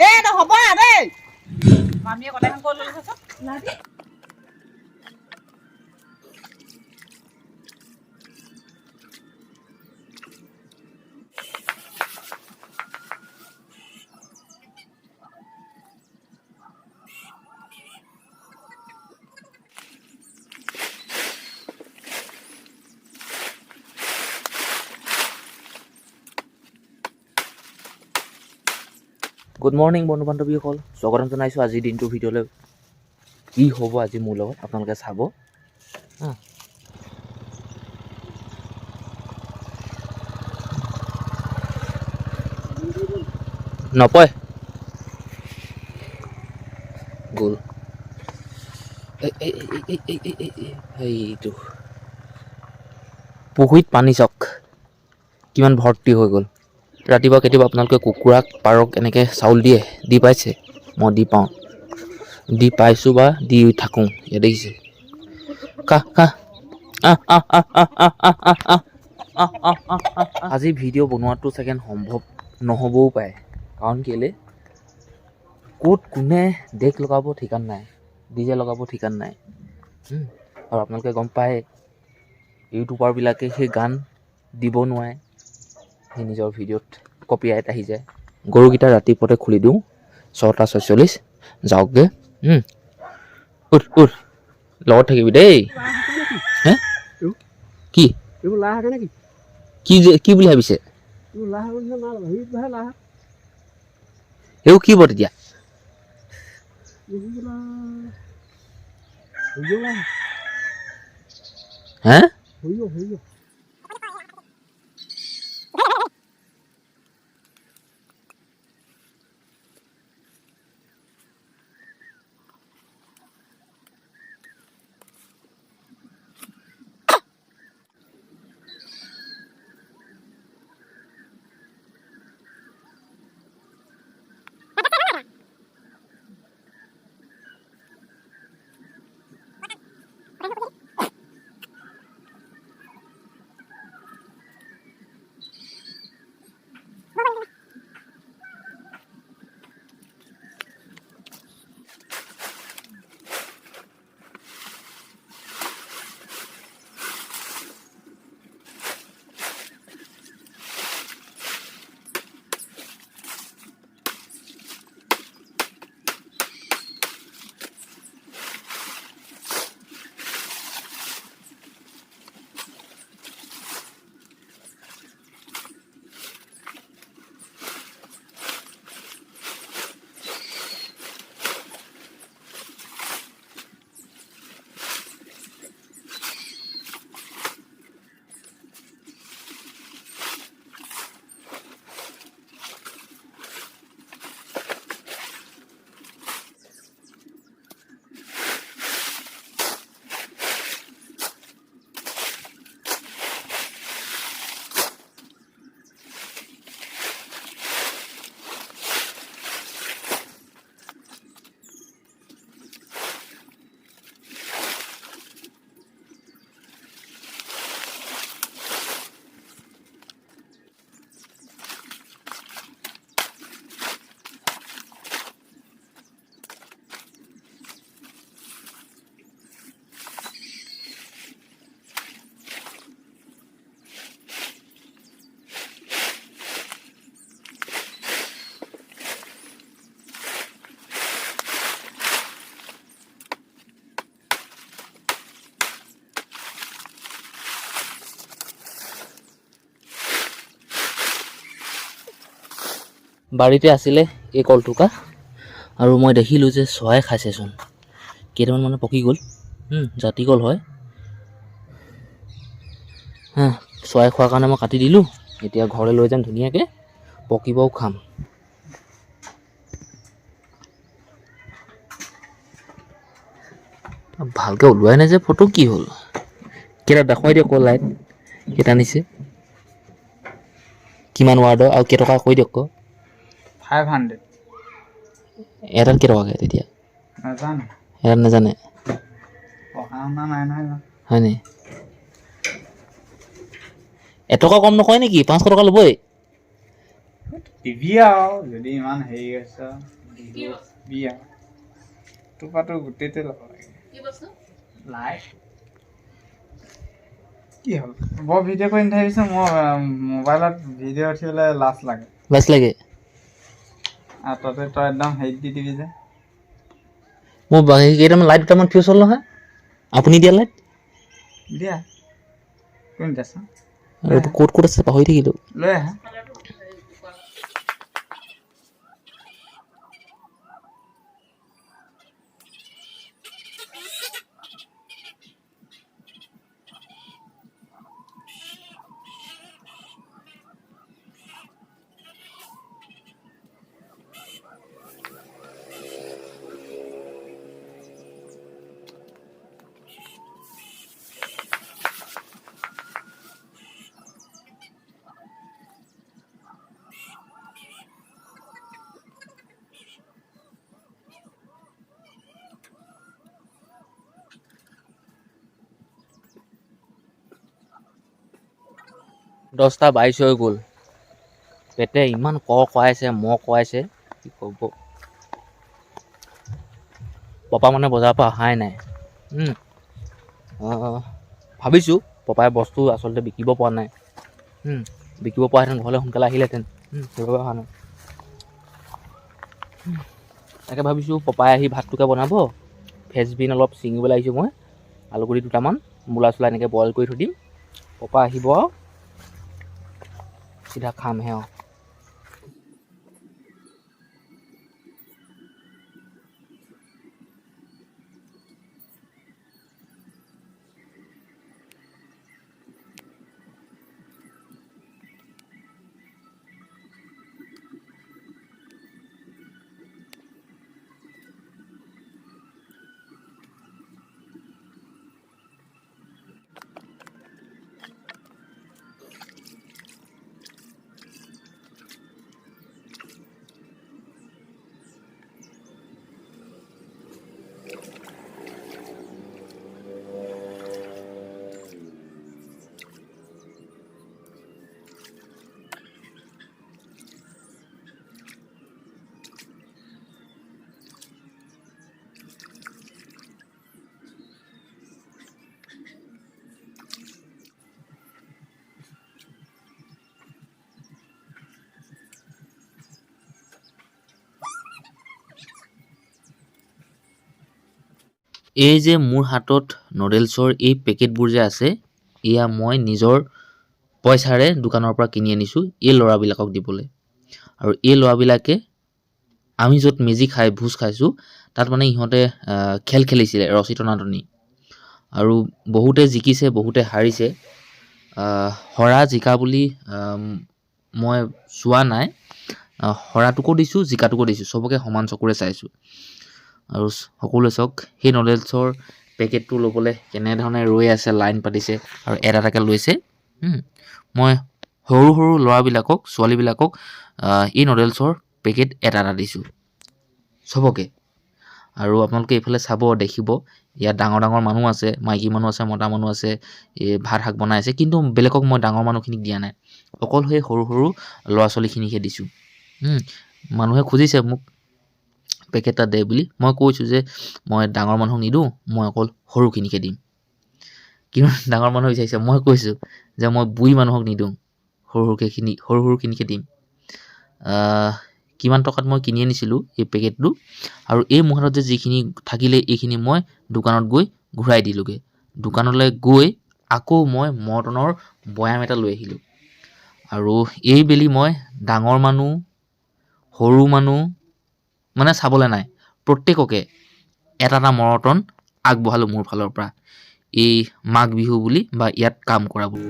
এ হ'ব দেই মামীয়ে কথা ক'লোঁ গুড মৰ্ণিং বন্ধু বান্ধৱীসকল স্বাগতম জনাইছোঁ আজি দিনটো ভিডিঅ'লৈ। কি হ'ব আজি মোৰ লগত? আপোনালোকে চাব। হা। নপয়। গ'ল। এইটো। পুখুৰীত পানী চক। কিমান ভৰ্তি হৈ গ'ল। ৰাতিপুৱা কেতিয়াবা আপোনালোকে কুকুৰাক পাৰক এনেকৈ চাউল দিয়ে দি পাইছে মই দি পাওঁ দি পাইছোঁ বা দি থাকোঁ ইয়াত দেখিছে কাহ কাহ আজি ভিডিঅ' বনোৱাটো চাগে সম্ভৱ নহ'বও পাৰে কাৰণ কেলৈ ক'ত কোনে ডেক লগাব ঠিকান নাই ডি জে লগাব ঠিকান নাই আৰু আপোনালোকে গম পায় ইউটিউবাৰবিলাকে সেই গান দিব নোৱাৰে সি নিজৰ ভিডিঅ'ত কপি ৰাইট আহি যায়। গৰুকেইটা ৰাতিপুৱাতে খুলি দিওঁ ছটা ছয়চল্লিছ যাওকগে উঠ লগত থাকিবি দেই। হে? কি? কি কি বুলি ভাবিছে? সেইবোৰ কি হ'ব তেতিয়া হে বাৰীতে আছিলে এই কলথোকা আৰু মই দেখিলোঁ যে চৰাই খাইছেচোন কেইটামান মানে পকি গ'ল। জাতি কল হয়। চৰাই খোৱাৰ কাৰণে মই কাটি দিলোঁ। এতিয়া ঘৰলৈ লৈ যাম ধুনীয়াকৈ। পকিবও খাম। ভালকৈ ওলোৱাই নাই যে ফটো কি হ'ল? কেইটা দেখুৱাই দিয়ক আকৌ লাইট কেইটা নিছে কিমান ৱাৰ্ডৰ আৰু কেইটকা কৈ দিয়ক फाइव हंड्रेड एरर নাজানে। गए दीदी एरर न जाने হয় নি এটকা কম নকয় নেকি? পাঁচশো টকা ল'বই। দিবি আৰু যদি ইমান হেৰি আছে। দিবি আৰু। টোপাটো গোটেইতে ল'ব লাগে। লাইট কি হ'ল? বৰ ভিডিঅ' কৰি নাথাকিছোঁ মই মোবাইলত ভিডিঅ' উঠিবলৈ লাজ লাগে। লাজ লাগে? ততে তই একদম হেড দি দিবি যে। মোৰ বাকী কেইটামান লাইট দুটামান ফিউজ হ'ল নহয়। আপুনি দিয়া লাইট দিয়া। কোন এইটো ক'ত ক'ত আছে? পাহৰি থাকিলোঁ। লৈ আহা। দহটা বাইছ হৈ গ'ল। পেটে ইমান ক খুৱাইছে ম খুৱাইছে কি ক'ব। পাপা মানে বজাৰৰ পৰা অহাই নাই। ভাবিছোঁ পাপাই বস্তু আচলতে বিকিব পৰা নাই। বিকিব পৰাহেঁতেন ঘৰলৈ সোনকালে আহিলেহেঁতেন সেইবাবে অহা নাই। তাকে ভাবিছোঁ পাপাই আহি ভাতটোকে বনাব। ফ্ৰেঞ্চবিন অলপ ছিঙিবলৈ আহিছোঁ মই। আলুগুটি দুটামান মূলা চোলা এনেকৈ বইল কৰি থৈ দিম। পাপা আহিব আৰু। Sidak Hamhel. এই যে মোৰ হাতত নুডলছৰ এই পেকেটবোৰ যে আছে এয়া মই নিজৰ পইচাৰে দোকানৰ পৰা কিনি আনিছোঁ এই ল'ৰাবিলাকক দিবলৈ। আৰু এই ল'ৰাবিলাকে আমি য'ত মেজি খাই ভোজ খাইছোঁ তাত মানে ইহঁতে খেল খেলিছিলে ৰছী টনাটনি আৰু বহুতে জিকিছে বহুতে হাৰিছে। হৰা জিকা বুলি মই চোৱা নাই। হৰাটোকো দিছোঁ জিকাটোকো দিছোঁ চবকে সমান চকুৰে চাইছোঁ। আৰু সকলোৱে চাওক সেই নুডলছৰ পেকেটটো ল'বলৈ কেনেধৰণে ৰৈ আছে লাইন পাতিছে আৰু এটা এটাকৈ লৈছে। মই সৰু সৰু ল'ৰাবিলাকক ছোৱালীবিলাকক এই নুডলছৰ পেকেট এটা এটা দিছোঁ। চবকে। আৰু আপোনালোকে এইফালে চাব দেখিব ইয়াত ডাঙৰ ডাঙৰ মানুহ আছে মাইকী মানুহ আছে মতা মানুহ আছে এই ভাত শাক বনাই আছে কিন্তু বেলেগক মই ডাঙৰ মানুহখিনিক দিয়া নাই। অকল সেই সৰু সৰু ল'ৰা ছোৱালীখিনিকহে দিছোঁ মানুহে খুজিছে মোক পেকেট এটা দে বুলি মই কৈছোঁ যে মই ডাঙৰ মানুহক নিদিওঁ মই অকল সৰুখিনিকে দিম। কিন্তু ডাঙৰ মানুহে বিচাৰিছে মই কৈছোঁ যে মই বুঢ়ী মানুহক নিদিওঁ সৰু সৰুকেখিনি সৰু সৰুখিনিকে দিম। কিমান টকাত মই কিনি আনিছিলোঁ এই পেকেটটো আৰু এই মোৰ হাতত যে যিখিনি থাকিলে এইখিনি মই দোকানত গৈ ঘূৰাই দিলোঁগৈ। দোকানলৈ গৈ আকৌ মই মৰ্টনৰ বৈয়াম এটা লৈ আহিলোঁ। আৰু এই বেলি মই ডাঙৰ মানুহ সৰু মানুহ মানে চাবলৈ নাই। প্ৰত্যেককে এটা এটা মৰটন আগবঢ়ালোঁ মোৰ ফালৰ পৰা। এই মাঘ বিহু বুলি বা ইয়াত কাম কৰা বুলি।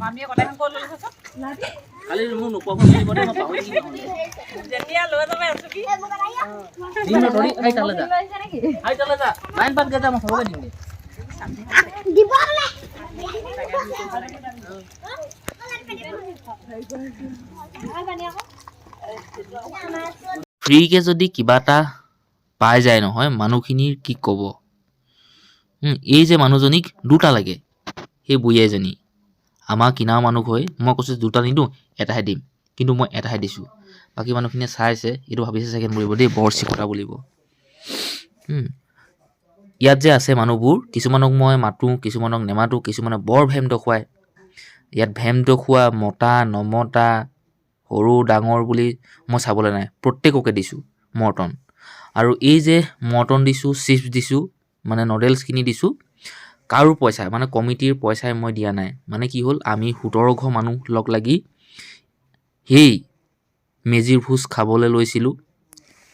মামীয়ে কটাইখন ক'ত ল'লে চাচোন কালি মোক নোপোৱা মই পাহৰি যেতিয়া লৈ যাবে আছো কি? লাইন পাত গেজা মই চবকে দিম ফ্ৰীকে যদি কিবা এটা পাই যায় নহয় মানুহখিনিৰ কি ক'ব? উম, এই যে মানুহজনীক দুটা লাগে সেই বুঢ়ী এজনী। আমাৰ কিনা মানুহ হৈ মই কৈছোঁ, দুটা নিদিওঁ, এটাহে দিম, কিন্তু মই এটাহে দিছোঁ। বাকী মানুহখিনিয়ে চাইছে, এইটো ভাবিছে চাগে বুলিব দেই, বৰ চিকতা বুলিব। ইয়াত যে আছে মানুহবোৰ, কিছুমানক মই মাতোঁ, কিছুমানক নেমাতোঁ কিছুমানে বৰ ভেম দেখুৱায়। ইয়াত ভেম দেখুওৱা, মতা, নমতা, সৰু, ডাঙৰ বুলি মই চাবলৈ নাই, প্ৰত্যেককে দিছোঁ, মৰ্টন। আৰু এই যে মৰ্টন দিছোঁ, চিপছ দিছোঁ মানে নুডলছ কিনি দিছোঁ কাৰো পইচা মানে কমিটিৰ পইচাই মই দিয়া নাই। মানে কি হ'ল, আমি সোতৰ ঘৰ মানুহ লগ লাগি সেই মেজিৰ ভোজ খাবলৈ লৈছিলোঁ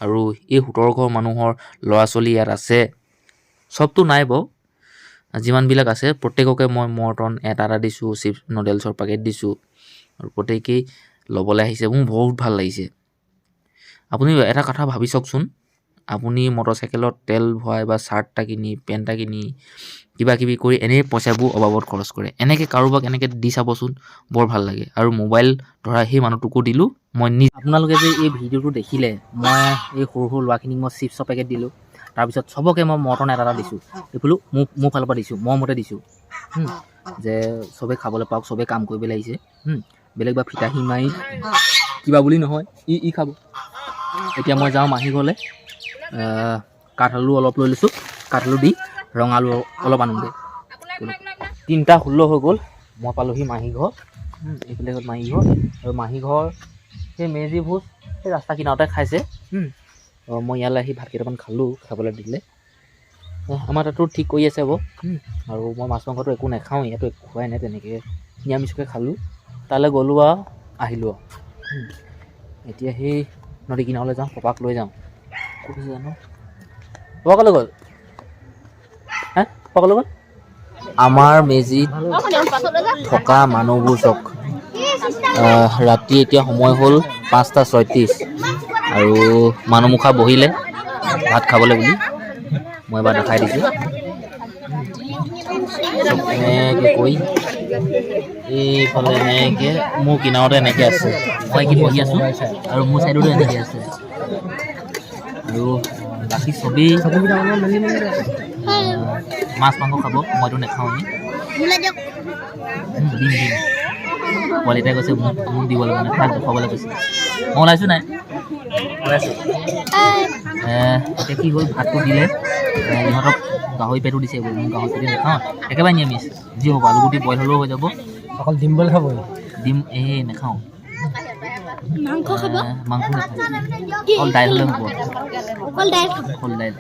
আৰু এই সোতৰ ঘৰ মানুহৰ ল'ৰা ছোৱালী ইয়াত আছে। চবতো নাই বাৰু। যিমানবিলাক আছে, প্ৰত্যেককে মই মৰ্টন এটা এটা দিছোঁ, চিপছ, নুডলছৰ পেকেট দিছোঁ আৰু প্ৰত্যেকেই ল'বলৈ আহিছে। মোৰ বহুত ভালো লাগিছে। আপুনি এটা কথা ভাবি চাওকচোন। আপুনি মটৰচাইকেলত তেল ভৰাই বা চাৰ্ট এটা কিনি পেণ্ট এটা কিনি কিবা কিবি কৰি এনেই পইচাবোৰ অবাবত খৰচ কৰে। এনেকৈ কাৰোবাক এনেকৈ দি চাবচোন বৰ ভালো লাগে। আৰু মোবাইল ধৰা সেই মানুহটোকো দিলোঁ মই নি আপোনালোকে যে এই ভিডিঅ'টো দেখিলে মই এই সৰু সৰু ল'ৰাখিনিক মই চিপছৰ পেকেট দিলোঁ তাৰপিছত চবকে মই মৰ্টন এটা এটা দিছোঁ। এইফালো মোৰ মোৰ ফালৰ পৰা দিছোঁ মই মতে দিছোঁ। যে চবে খাবলৈ পাওক চবে কাম কৰিবলৈ আহিছে হুম, বেলেগ বা ফিতাহী মাৰি কিবা বুলি নহয় ই ই খাব। এতিয়া মই যাওঁ মাহী ঘৰলৈ। আহ, কাঠআলু অলপ লৈ লৈছোঁ। কাঠআলু দি ৰঙালু অলপ আনোগৈ তিনিটা ষোল্ল হৈ গ'ল। মই পালোহি মাহী ঘৰ। এইফালে হ'ল মাহী ঘৰ। আৰু মাহী ঘৰ সেই মেজি ভোজ সেই ৰাস্তা কিনাৰতে খাইছে। মই ইয়ালৈ আহি ভাত কেইটামান খালোঁ খাবলৈ দিলে। আমাৰ তাতো ঠিক কৰি আছে বাৰু। আৰু মই মাছ মাংসটো একো নাখাওঁ ইয়াতো একো খোৱাই নাই তেনেকৈ। নিৰামিষকৈ খালোঁ। তালৈ গ'লোঁ আৰু আহিলোঁ আৰু। এতিয়া সেই নদী কিনাৰলৈ যাওঁ পপাক লৈ যাওঁ। ক'ত আছে জানো পপা ক'লৈ গ'ল। হে পপা ক'লৈ গ'ল? আমাৰ মেজিত থকা মানুহবোৰ চাওক। আহ, ৰাতি এতিয়া সময় হ'ল পাঁচটা ছয়ত্ৰিছ আৰু মানুহমুখা বহিলে ভাত খাবলৈ বুলি। মই এবাৰ দেখাই দিছোঁ। এনেকৈ কৰি এইফালে এনেকৈ মোৰ কিনাৰতে এনেকৈ আছে। মই কি বহি আছোঁ আৰু মোৰ ছাইডতো এনেকৈ আছে। আৰু বাকী চবেই মাছ মাংস খাব মইতো উম, দিম দিম। পোৱালিটাই কৈছে মোক মোক দিবলৈ মানে তাক দেখুৱাবলৈ কৈছে। মই ওলাইছোঁ নাই? ওলাইছোঁ। এতিয়া কি হ'ল ভাতটো দিলে। ইহঁতক গাহৰি পেটো দিছে এইবোৰ মোক গাহৰি পেটো নাখাওঁ। একেবাৰে নিৰামিষ। যি হ'ব আলুগুটি বইল হ'লেও হৈ যাব। অকল ডিম বইল খাব ডিম এই নাখাওঁ। মাংস খাব? মাংস নাখাওঁ অকল দাইল অকল দাইল অকল দাইল